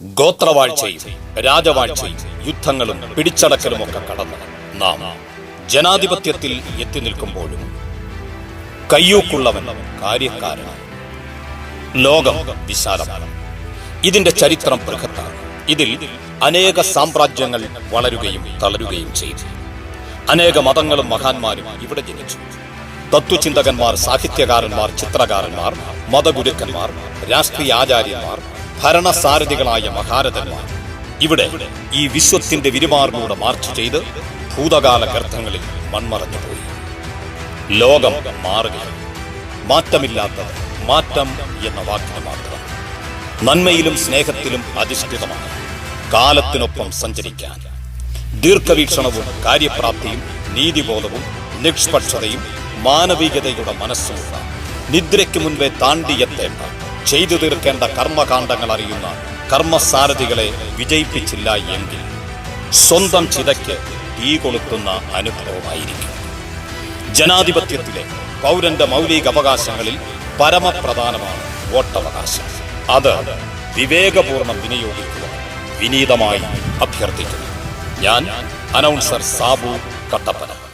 ഗോത്രവാഴ്ചയും രാജവാഴ്ചയും യുദ്ധങ്ങളും പിടിച്ചടക്കലുമൊക്കെ കടന്ന് നാം ജനാധിപത്യത്തിൽ എത്തി നിൽക്കുമ്പോഴും കയ്യൂക്കുള്ളവൻ കാര്യക്കാരനാണ് ലോകം വിശാലമാണ്. ഇതിന്റെ ചരിത്രം ബൃഹത്താണ് ഇതിൽ അനേക സാമ്രാജ്യങ്ങൾ വളരുകയും തളരുകയും ചെയ്തു. അനേക മതങ്ങളും മഹാന്മാരും ഇവിടെ ജനിച്ചു. തത്വചിന്തകന്മാർ സാഹിത്യകാരന്മാർ ചിത്രകാരന്മാർ മതഗുരുക്കന്മാർ രാഷ്ട്രീയ ആചാര്യന്മാർ ഭരണസാരഥികളായ മഹാരഥന്മാർ. ഇവിടെ ഈ വിശ്വത്തിന്റെ വിരുമാറിലൂടെ മാർച്ച് ചെയ്ത് ഭൂതകാല ഗർത്തങ്ങളിൽ മൺമറഞ്ഞുപോയി ലോകം മാറുകയാണ്. മാറ്റമില്ലാത്തത് മാറ്റം എന്ന വാക്കിന് മാത്രം. നന്മയിലും സ്നേഹത്തിലും അധിഷ്ഠിതമാണ്. കാലത്തിനൊപ്പം സഞ്ചരിക്കാൻ. ദീർഘവീക്ഷണവും കാര്യപ്രാപ്തിയും നീതിബോധവും നിഷ്പക്ഷതയും മാനവികതയുടെ മനസ്സുമുള്ള നിദ്രയ്ക്ക് മുൻപേ താണ്ടിയെത്തേണ്ട ചെയ്തു തീർക്കേണ്ട കർമ്മകാണ്ഡങ്ങൾ അറിയുന്ന കർമ്മസാരഥികളെ വിജയിപ്പിച്ചില്ല എങ്കിൽ സ്വന്തം ചിതയ്ക്ക് തീ കൊളുത്തുന്ന അനുഭവമായിരിക്കും. ജനാധിപത്യത്തിലെ പൗരന്റെ മൗലിക അവകാശങ്ങളിൽ പരമപ്രധാനമാണ് വോട്ടവകാശം. അത് വിവേകപൂർണം വിനിയോഗിക്കുക വിനീതമായി അഭ്യർത്ഥിക്കുന്നു. ഞാൻ അനൗൺസർ സാബു കട്ടപ്പന.